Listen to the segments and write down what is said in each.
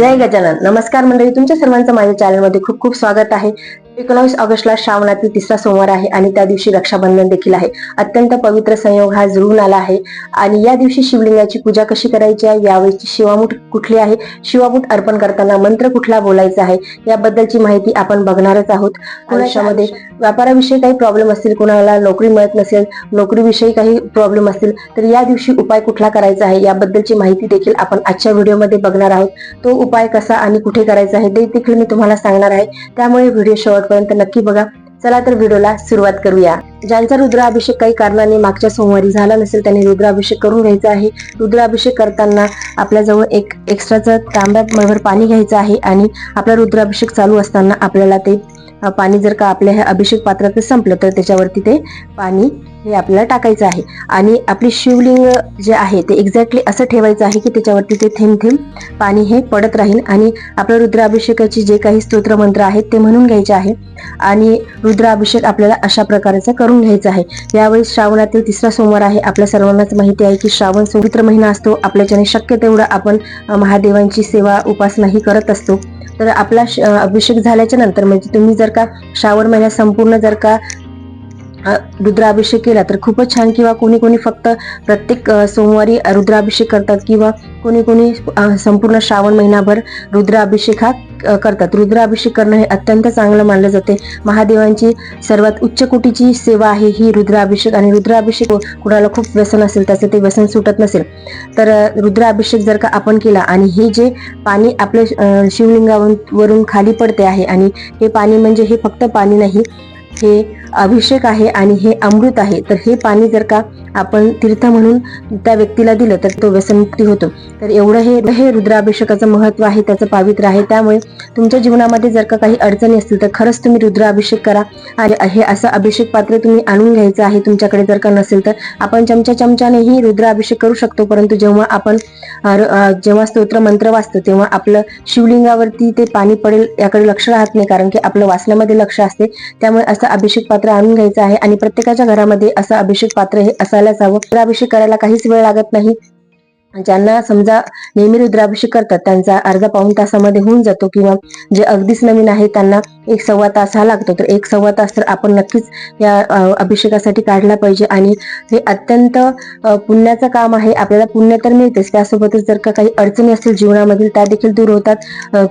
जय गजानन. नमस्कार मंडळी तुमच्या सर्वांचं माझ्या चॅनलमध्ये खूप खूप स्वागत आहे. एकोणावीस ऑगस्टला श्रावणातील तिसरा सोमवार आहे आणि त्या दिवशी रक्षाबंधन देखील आहे. अत्यंत पवित्र संयोग हा जुळून आला आहे. आणि या दिवशी शिवलिंगाची पूजा कशी करायची आहे? यावेळीची शिवामूठ कुठली आहे? शिवामूठ अर्पण करताना मंत्र कुठला बोलायचा आहे? याबद्दलची माहिती आपण बघणारच आहोत. आयुष्यामध्ये व्यापाराविषयी काही प्रॉब्लेम असतील कोणाला नोकरी मिळत नसेल नोकरीविषयी काही प्रॉब्लेम असतील तर या दिवशी उपाय कुठला करायचा आहे? याबद्दलची माहिती देखील आपण आजच्या व्हिडिओमध्ये बघणार आहोत. तो उपाय कसा आणि कुठे करायचा आहे? ते देखील मी तुम्हाला सांगणार आहे. त्यामुळे व्हिडिओ शेवटपर्यंत नक्की बघा. चला तर व्हिडिओला सुरुवात करूया. ज्यांचा रुद्राभिषेक काही कारणाने मागच्या सोमवारी झाला नसेल त्यांनी रुद्राभिषेक करून घ्यायचा आहे. रुद्राभिषेक करताना आपल्याजवळ एक एक्स्ट्राचं तांब्यावर पाणी घ्यायचं आहे आणि आपला रुद्राभिषेक चालू असताना आपल्याला ते पाणी जर का आपल्या ह्या अभिषेक पात्रात संपलं तर त्याच्यावरती ते पाणी हे आपल्याला टाकायचं आहे. आणि आपली शिवलिंग जे आहे ते एक्झॅक्टली असं ठेवायचं आहे की त्याच्यावरती ते थेंब थेंब पाणी हे पडत राहील. आणि आपल्या रुद्राभिषेकाचे जे काही स्तोत्र मंत्र आहेत ते म्हणून घ्यायचे आहे. आणि रुद्राभिषेक आपल्याला अशा प्रकारचा करून घ्यायचा आहे. यावेळी श्रावणातील तिसरा सोमवार आहे. आपल्या सर्वांनाच माहिती आहे की श्रावण पवित्र महिना असतो. आपल्याच्याने शक्य तेवढं आपण महादेवांची सेवा उपासना ही करत असतो. तर आपला श- अभिषेक झाल्याच्यानंतर म्हणजे तुम्ही जर का श्रावण महिन्यात संपूर्ण जर का रुद्राभिषेक केला तर खूपच छान. किंवा कोणी कोणी फक्त प्रत्येक सोमवारी रुद्राभिषेक करतात किंवा कोणी कोणी संपूर्ण श्रावण महिनाभर रुद्राभिषेक हा करतात. रुद्राभिषेक करणं हे अत्यंत चांगलं मानलं जाते. महादेवांची सर्वात उच्च कोटीची सेवा आहे ही रुद्राभिषेक आणि रुद्राभिषेक कुणाला खूप व्यसन असेल त्याचं ते व्यसन सुटत नसेल. तर रुद्राभिषेक जर का आपण केला आणि हे जे पाणी आपल्या शिवलिंगावरून खाली पडते आहे आणि हे पाणी म्हणजे हे फक्त पाणी नाही हे अभिषेक आहे आणि हे अमृत आहे तर हे पाणी जर का आपण तीर्थ म्हणून त्या व्यक्तीला दिलं तर तो व्यसनमुक्ती होतो. तर एवढं हे हे रुद्राभिषेकाचं महत्त्व आहे त्याचं पावित्र्य आहे. त्यामुळे तुमच्या जीवनामध्ये जर का काही अडचणी असतील तर खरंच तुम्ही रुद्राभिषेक करा. आणि हे असं अभिषेक पात्र तुम्ही आणून घ्यायचं आहे तुमच्याकडे जर का नसेल तर आपण चमच्या चमच्यानेही रुद्राभिषेक करू शकतो. परंतु जेव्हा आपण जेव्हा स्तोत्र मंत्र वाचतो तेव्हा आपलं शिवलिंगावरती ते पाणी पडेल याकडे लक्ष राहत नाही. कारण की आपलं वाचनामध्ये लक्ष असते. त्यामुळे असं अभिषेक पात्र आणून घ्यायचं आहे आणि प्रत्येकाच्या घरामध्ये असं अभिषेक पात्र हे असायलाच हवं. रुद्राभिषेक करायला काहीच वेळ लागत नाही. ज्यांना समजा नेहमी रुद्राभिषेक करतात त्यांचा अर्धा पाऊण तासामध्ये होऊन जातो किंवा जे अगदीच नवीन आहे त्यांना एक सव्वा तास हा लागतो. तर एक सव्वा तास तर आपण नक्कीच या अभिषेकासाठी काढला पाहिजे आणि हे अत्यंत पुण्याचं काम आहे. आपल्याला पुण्य तर मिळतेच. त्यासोबतच जर का काही अडचणी असतील जीवनामधील त्या देखील दूर होतात.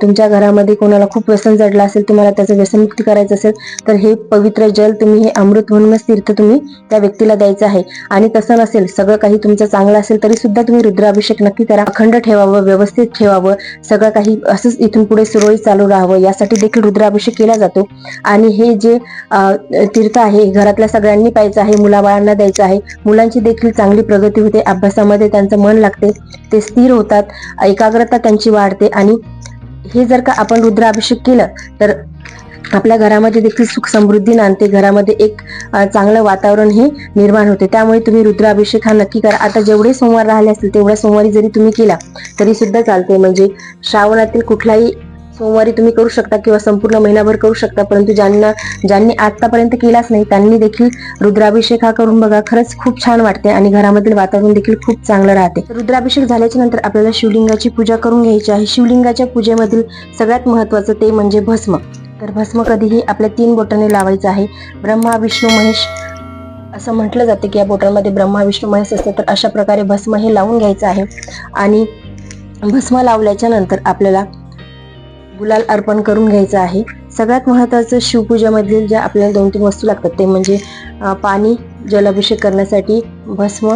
तुमच्या घरामध्ये कोणाला खूप व्यसन जडलं असेल तुम्हाला त्याचं व्यसनमुक्ती करायचं असेल तर हे पवित्र जल तुम्ही हे अमृत म्हणूनच तीर्थ तुम्ही त्या व्यक्तीला द्यायचं आहे. आणि तसं नसेल सगळं काही तुमचं चांगलं असेल तरी सुद्धा तुम्ही रुद्राभिषेक नक्की करा. अखंड ठेवावं व्यवस्थित ठेवावं. सगळं काही असंच इथून पुढे सुरळीत चालू राहावं. यासाठी देखील रुद्राभिषेक केला जातो. आणि हे जे तीर्थ आहे घरातल्या सगळ्यांनी प्यायचं आहे मुलाबाळांना द्यायचं आहे मुलांची देखील चांगली प्रगती होते अभ्यासामध्ये त्यांचं मन लागते ते स्थिर होतात एकाग्रता त्यांची वाढते आणि हे जर का आपण रुद्राभिषेक केलं तर आपल्या घरामध्ये देखील सुख समृद्धी नांदते घरामध्ये एक चांगलं वातावरण हे निर्माण होते. त्यामुळे तुम्ही रुद्राभिषेक हा नक्की करा. आता जेवढे सोमवार राहिले असतील तेवढ्या सोमवारी जरी तुम्ही केला तरी सुद्धा चालते म्हणजे श्रावणातील कुठलाही सोमवारी तुम्ही करू शकता किंवा संपूर्ण महिनाभर करू शकता परंतु ज्यांना ज्यांनी आतापर्यंत केलाच नाही त्यांनी देखील रुद्राभिषेक हा करून बघा खरंच खूप छान वाटते आणि घरामधील वातावरण देखील खूप चांगलं राहते. रुद्राभिषेक झाल्याच्यानंतर आपल्याला शिवलिंगाची पूजा करून घ्यायची आहे. शिवलिंगाच्या पूजेमधील सगळ्यात महत्वाचं ते म्हणजे भस्म. तर भस्म कधीही आपल्या तीन बोटांनी लावायचं आहे. ब्रह्मा विष्णू महेश असं म्हटलं जाते की या बोटांमध्ये ब्रह्मा विष्णू महेश असतं तर अशा प्रकारे भस्म हे लावून घ्यायचं आहे. आणि भस्म लावल्याच्या नंतर आपल्याला गुलाल अर्पण करून घ्यायचं आहे. सगळ्यात महत्त्वाचं शिवपूजेमधील ज्या आपल्याला दोन तीन वस्तू लागतात ते म्हणजे पाणी जलाभिषेक करण्यासाठी भस्म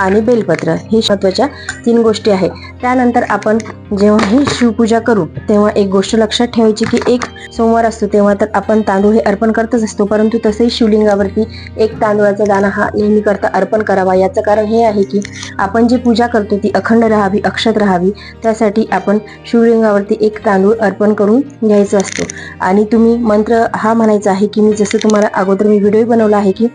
आणि बेलपत्र हे महत्त्वाच्या तीन गोष्टी आहेत त्यानंतर आपण जेव्हा ही शिवपूजा करू तेव्हा एक गोष्ट लक्षात ठेवायची की एक सोमवार असतो तेव्हा तर आपण तांदूळ हे अर्पण करतच असतो. परंतु तसेही शिवलिंगावरती एक तांदूळाचा दाणा हा नेहमी करता अर्पण करावा. याचं कारण हे आहे की आपण जी पूजा करतो ती अखंड राहावी अक्षत राहावी त्यासाठी आपण शिवलिंगावरती एक तांदूळ अर्पण करून घ्यायचं असतो. आणि तुम्ही मंत्र हा म्हणायचा आहे की मी जसं तुम्हाला अगोदर मी व्हिडिओ बनवला आहे की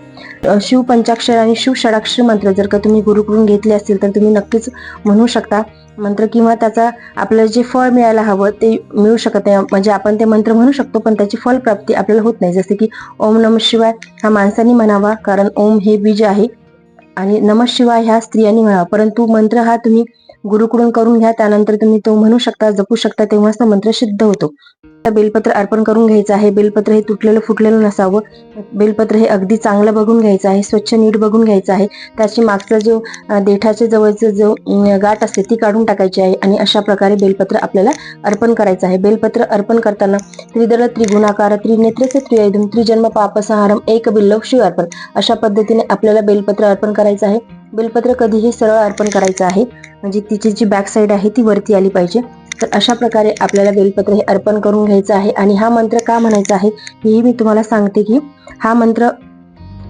शिव पंचाक्षर आणि शिव षडाक्षर मंत्र जर का तुम्ही गुरुकडून घेतले असतील तर तुम्ही नक्कीच म्हणू शकता. मंत्र किंवा त्याचा आपल्याला जे फळ मिळायला हवं ते मिळू शकत नाही. म्हणजे आपण ते मंत्र म्हणू शकतो पण त्याची फल प्राप्ती आपल्याला होत नाही. जसे की ओम नम शिवाय हा माणसांनी म्हणावा कारण ओम हे बीज आहे. आणि नम शिवाय ह्या स्त्रियांनी म्हणावा. परंतु मंत्र हा तुम्ही गुरुकडून करून घ्या त्यानंतर तुम्ही तो म्हणू शकता जपू शकता तेव्हाच तो मंत्र सिद्ध होतो. बेलपत्र अर्पण करून घ्यायचं आहे. बेलपत्र हे तुटलेलं फुटलेलं नसावं. बेलपत्र हे अगदी चांगलं बघून घ्यायचं आहे. स्वच्छ नीट बघून घ्यायचं आहे. त्याची मागचा जो देठाच्या जवळचं जो गाठ असते ती काढून टाकायची आहे आणि अशा प्रकारे बेलपत्र आपल्याला अर्पण करायचं आहे. बेलपत्र अर्पण करताना त्रिदल त्रिगुणाकार त्रिनेत्रचे त्रियुधम त्रिजन्म पापसंहारम एक बिल्लव शिव अर्पण. अशा पद्धतीने आपल्याला बेलपत्र अर्पण करायचं आहे. बेलपत्र कधीही सरळ अर्पण करायचं आहे. म्हणजे तिची जी बॅक साईड आहे ती वरती आली पाहिजे. तर अशा प्रकारे आपल्याला बेलपत्र हे अर्पण करून घ्यायचं आहे. आणि हा मंत्र का म्हणायचा आहे हेही मी तुम्हाला सांगते की हा मंत्र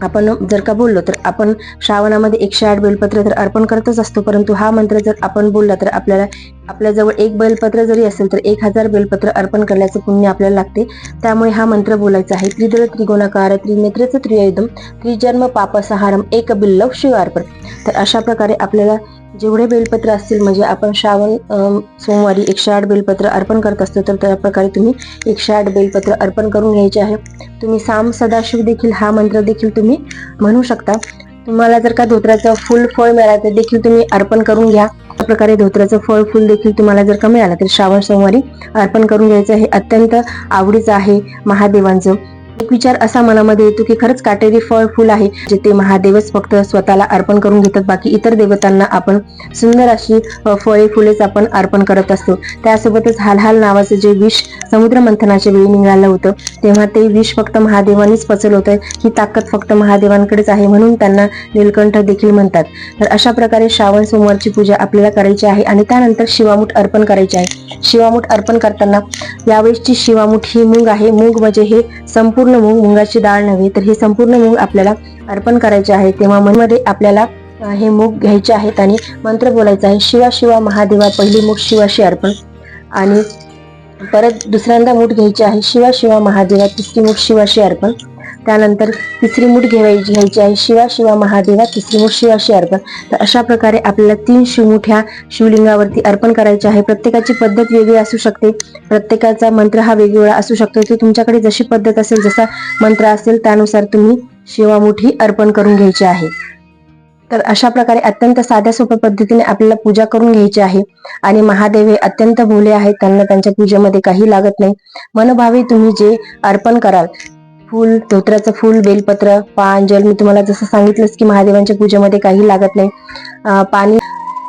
आपण जर का बोललो तर आपण श्रावणामध्ये एकशे आठ बेलपत्र तर अर्पण करतच असतो परंतु हा मंत्र जर आपण बोलला तर आपल्याला आपल्याजवळ एक बेलपत्र जरी असेल तर एक हजार बेलपत्र अर्पण करण्याचं पुण्य आपल्याला लागते. त्यामुळे हा मंत्र बोलायचा आहे. त्रिदल त्रिगुणाकार त्रिनेत्रच त्रियुधम त्रिजन्म पापसहारम एक बिल्लव शिवार्पण. तर अशा प्रकारे आपल्याला जेवढे बेलपत्र असतील म्हणजे आपण श्रावण सोमवारी एकशे आठ बेलपत्र अर्पण करत असतो तर त्या प्रकारे तुम्ही एकशे आठ बेलपत्र अर्पण करून घ्यायचे आहे. तुम्ही साम सदाशिव देखील हा मंत्र देखील तुम्ही म्हणू शकता. तुम्हाला जर का धोत्राचं फुल फळ मिळालं तर देखील तुम्ही अर्पण करून घ्या. अशा प्रकारे धोत्राचं फळ फुल देखील तुम्हाला जर का मिळालं तर श्रावण सोमवारी अर्पण करून घ्यायचं हे अत्यंत आवडीचं आहे महादेवांचं. एक विचार असा मनामध्ये येतो की खरंच काटेरी फळ फुल आहे जे ते महादेवच फक्त स्वतःला अर्पण करून घेतात. बाकी इतर देवतांना आपण सुंदर अशी फळे फुलेच आपण अर्पण करत असतो. त्यासोबतच हालहाल नावाचं जे विष समुद्र मंथनाच्या वेळी निघालं होतं तेव्हा ते विष फक्त महादेवानीच पचलं होतं. ही ताकद फक्त महादेवांकडेच आहे म्हणून त्यांना नीलकंठ देखील म्हणतात. तर अशा प्रकारे श्रावण सोमवारची पूजा आपल्याला करायची आहे आणि त्यानंतर शिवामूठ अर्पण करायची आहे. शिवामूठ अर्पण करताना यावेळेसची शिवामूठ ही मूग आहे. मूग म्हणजे हे संपूर्ण मूग मुंगाची डाळ नव्हे तर हे संपूर्ण मूग आपल्याला अर्पण करायचे आहे. तेव्हा मनमध्ये आपल्याला हे मूग घ्यायचे आहेत आणि मंत्र बोलायचा आहे शिवा शिवा महादेवा पहिली मूग शिवाशी अर्पण. आणि परत दुसऱ्यांदा मूठ घ्यायची आहे शिवा शिवा महादेवा तिसरी मूठ शिवाशी अर्पण. त्यानंतर तिसरी मूठ घेवायची घ्यायची आहे. शिवा शिवा महादेवा तिसरी मूठ शिवाशी अर्पण. तर अशा प्रकारे आपल्याला तीन शिवमुठ्या शिवलिंगावरती अर्पण करायचे आहे. प्रत्येकाची पद्धत वेगळी असू शकते. प्रत्येकाचा मंत्र हा वेगवेगळा असू शकतो. तो तुमच्याकडे जशी पद्धत असेल जसा मंत्र असेल त्यानुसार तुम्ही शिवामुठी अर्पण करून घ्यायची आहे. तर अशा प्रकारे अत्यंत साध्या सोप्या पद्धतीने आपल्याला पूजा करून घ्यायची आहे. आणि महादेव हे अत्यंत भोले आहेत. त्यांना त्यांच्या पूजेमध्ये काही लागत नाही. मनभावे तुम्ही जे अर्पण कराल फूल धोत्राचं फूल बेलपत्र पान जल. मी तुम्हाला जसं सांगितलंच की महादेवांच्या पूजेमध्ये काही लागत नाही. पाणी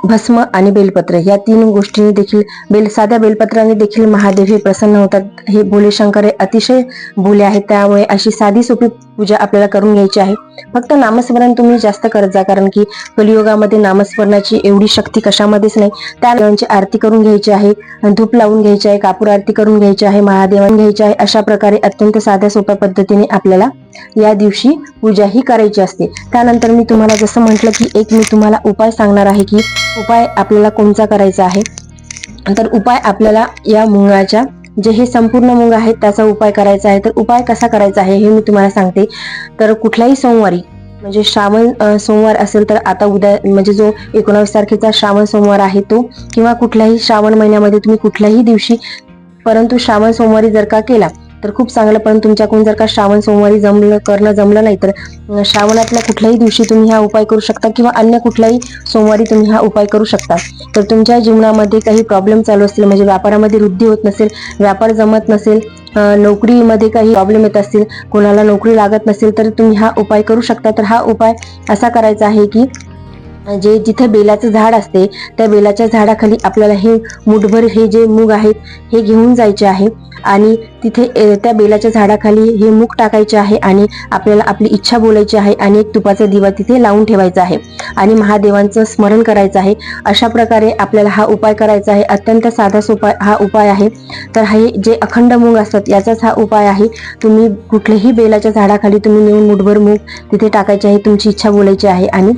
भस्म आणि बेलपत्र. या तीन गोष्टींनी देखील बेल साध्या बेलपत्राने देखील महादेव हे प्रसन्न होतात. हे भोले शंकर हे अतिशय भोले आहेत. त्यामुळे अशी साधी सोपी पूजा आपल्याला करून घ्यायची आहे. फक्त नामस्मरण तुम्ही जास्त करत जा कारण की कलियुगामध्ये नामस्मरणाची एवढी शक्ती कशामध्येच नाही. त्या देवांची आरती करून घ्यायची आहे. धूप लावून घ्यायची आहे. कापूर आरती करून घ्यायची आहे. महादेवान घ्यायची आहे. अशा प्रकारे अत्यंत साध्या सोप्या पद्धतीने आपल्याला या दिवशी पूजाही करायची असते. त्यानंतर मी तुम्हाला जसं म्हटलं की एक मी तुम्हाला उपाय सांगणार आहे की उपाय आपल्याला कोणता करायचा आहे? तर उपाय आपल्याला या मुंगाच्या जे हे संपूर्ण मुंग आहेत त्याचा उपाय करायचा आहे. तर उपाय कसा करायचा आहे हे मी तुम्हाला सांगते. तर कुठल्याही सोमवारी म्हणजे श्रावण सोमवार असेल तर आता उद्या म्हणजे जो एकोणावीस तारखेचा श्रावण सोमवार आहे तो किंवा कुठल्याही श्रावण महिन्यामध्ये तुम्ही कुठल्याही दिवशी परंतु श्रावण सोमवारी जर का केला तर खूप चांगलं पण तुमच्याकडून जर का श्रावण सोमवारी जमलं करणं जमलं नाही तर श्रावणातल्या कुठल्याही दिवशी तुम्ही हा उपाय करू शकता किंवा अन्य कुठल्याही सोमवारी तुम्ही हा उपाय करू शकता. तर तुमच्या जीवनामध्ये काही प्रॉब्लेम चालू असतील म्हणजे व्यापारामध्ये वृद्धी होत नसेल व्यापार जमत नसेल नोकरीमध्ये काही प्रॉब्लेम येत असतील कोणाला नोकरी लागत नसेल तर तुम्ही हा उपाय करू शकता. तर हा उपाय असा करायचा आहे की म्हणजे जे जिथे बेलाचं झाड असते त्या बेलाच्या झाडाखाली आपल्याला हे मुठभर हे जे मूग आहेत हे घेऊन जायचे आहे. आणि तिथे त्या बेलाच्या झाडाखाली हे मूग टाकायचे आहे आणि आपल्याला आपली इच्छा बोलायची आहे आणि एक तुपाचा दिवा तिथे लावून ठेवायचा आहे. आणि महादेवांचं स्मरण करायचं आहे. अशा प्रकारे आपल्याला हा उपाय करायचा आहे. अत्यंत साधा सोपा हा उपाय आहे. तर हे जे अखंड मूग असतात याचाच हा उपाय आहे. तुम्ही कुठल्याही बेलाच्या झाडाखाली तुम्ही नेऊन मुठभर मूग तिथे टाकायचे आहे तुमची इच्छा बोलायची आहे. आणि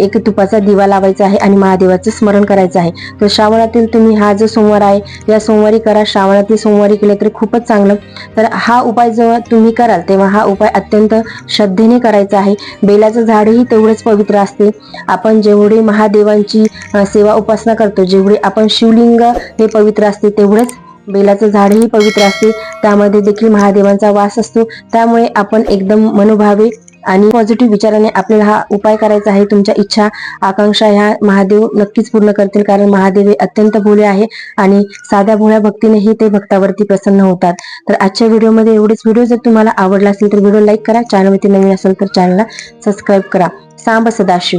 एक तुप तुपाचा दिवा लावायचा आहे आणि महादेवाचं स्मरण करायचं आहे. तर श्रावणातील तुम्ही हा जो सोमवार आहे या सोमवारी करा. श्रावणातील सोमवारी केले तर खूपच चांगलं. तर हा उपाय जेव्हा तुम्ही कराल तेव्हा हा उपाय अत्यंत श्रद्धेने करायचा आहे. बेलाचं झाडही तेवढंच पवित्र असते. आपण जेवढे महादेवांची सेवा उपासना करतो जेवढे आपण शिवलिंग हे पवित्र असते तेवढंच बेलाचं झाडही पवित्र असते. त्यामध्ये देखील महादेवांचा वास असतो. त्यामुळे आपण एकदम मनोभावे आणि पॉझिटिव्ह विचाराने आपल्याला हा उपाय करायचा आहे. तुमच्या इच्छा आकांक्षा ह्या महादेव नक्कीच पूर्ण करतील. कारण महादेव हे अत्यंत भोळे आहे आणि साध्या भोळ्या भक्तीनेही ते भक्तावरती प्रसन्न होतात. तर आजच्या व्हिडिओमध्ये एवढेच. व्हिडिओ जर तुम्हाला आवडला असेल तर व्हिडिओ लाईक करा. चॅनलवरती नवीन असेल तर चॅनलला सबस्क्राईब करा. सांब सदाशिव.